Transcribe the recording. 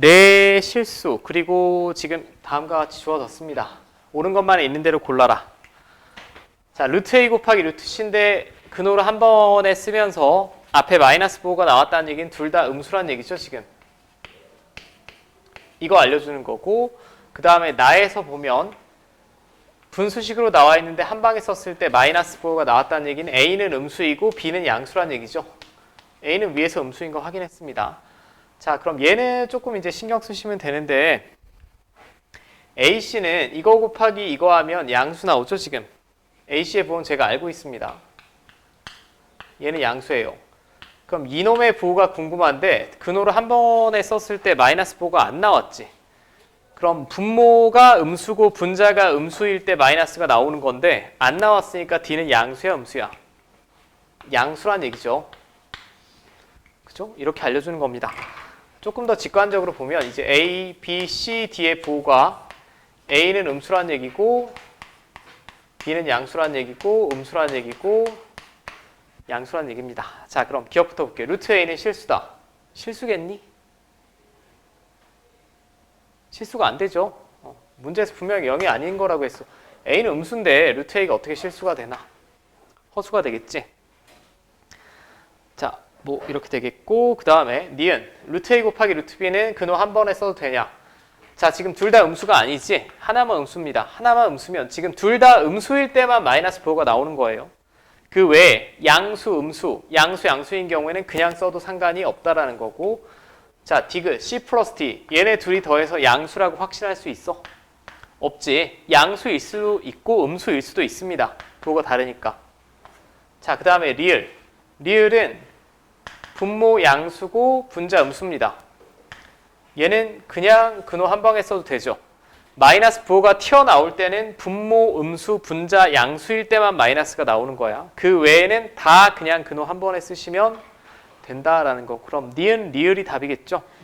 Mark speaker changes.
Speaker 1: 내 실수 그리고 지금 다음과 같이 주어졌습니다. 옳은 것만 있는 대로 골라라. 자, 루트 a 곱하기 루트 c인데 근호를 한 번에 쓰면서 앞에 마이너스 보호가 나왔다는 얘기는 둘 다 음수란 얘기죠, 지금. 이거 알려주는 거고 그 다음에 나에서 보면 분수식으로 나와 있는데 한 방에 썼을 때 마이너스 보호가 나왔다는 얘기는 a는 음수이고 b는 양수란 얘기죠. a는 위에서 음수인 거 확인했습니다. 자, 그럼 얘는 조금 이제 신경 쓰시면 되는데 AC는 이거 곱하기 이거 하면 양수 나오죠, 지금. AC의 부호는 제가 알고 있습니다. 얘는 양수예요. 그럼 이놈의 부호가 궁금한데 근호를 한 번에 썼을 때 마이너스 부호가 안 나왔지. 그럼 분모가 음수고 분자가 음수일 때 마이너스가 나오는 건데 안 나왔으니까 D는 양수야, 음수야. 양수란 얘기죠. 그죠? 이렇게 알려주는 겁니다. 조금 더 직관적으로 보면 이제 A, B, C, D의 부호가 A는 음수란 얘기고 B는 양수란 얘기고 음수란 얘기고 양수란 얘기입니다. 자, 그럼 기억부터 볼게요. 루트 A는 실수다. 실수겠니? 실수가 안 되죠. 어, 문제에서 분명히 0이 아닌 거라고 했어. A는 음수인데 루트 A가 어떻게 실수가 되나? 허수가 되겠지. 자, 뭐 이렇게 되겠고 그 다음에 니은 루트 A 곱하기 루트 B는 근호 한 번에 써도 되냐? 자, 지금 둘 다 음수가 아니지? 하나만 음수입니다. 하나만 음수면 지금 둘 다 음수일 때만 마이너스 부호가 나오는 거예요. 그 외에 양수, 음수, 양수, 양수인 경우에는 그냥 써도 상관이 없다라는 거고 자, 디귿, C 플러스 D 얘네 둘이 더해서 양수라고 확신할 수 있어? 없지. 양수일 수도 있고 음수일 수도 있습니다. 부호가 다르니까. 자, 그 다음에 리을. 리을은 분모 양수고 분자 음수입니다. 얘는 그냥 근호 한 방에 써도 되죠. 마이너스 부호가 튀어나올 때는 분모, 음수, 분자, 양수일 때만 마이너스가 나오는 거야. 그 외에는 다 그냥 근호 한 번에 쓰시면 된다라는 거. 그럼 니은, 리을이 답이겠죠?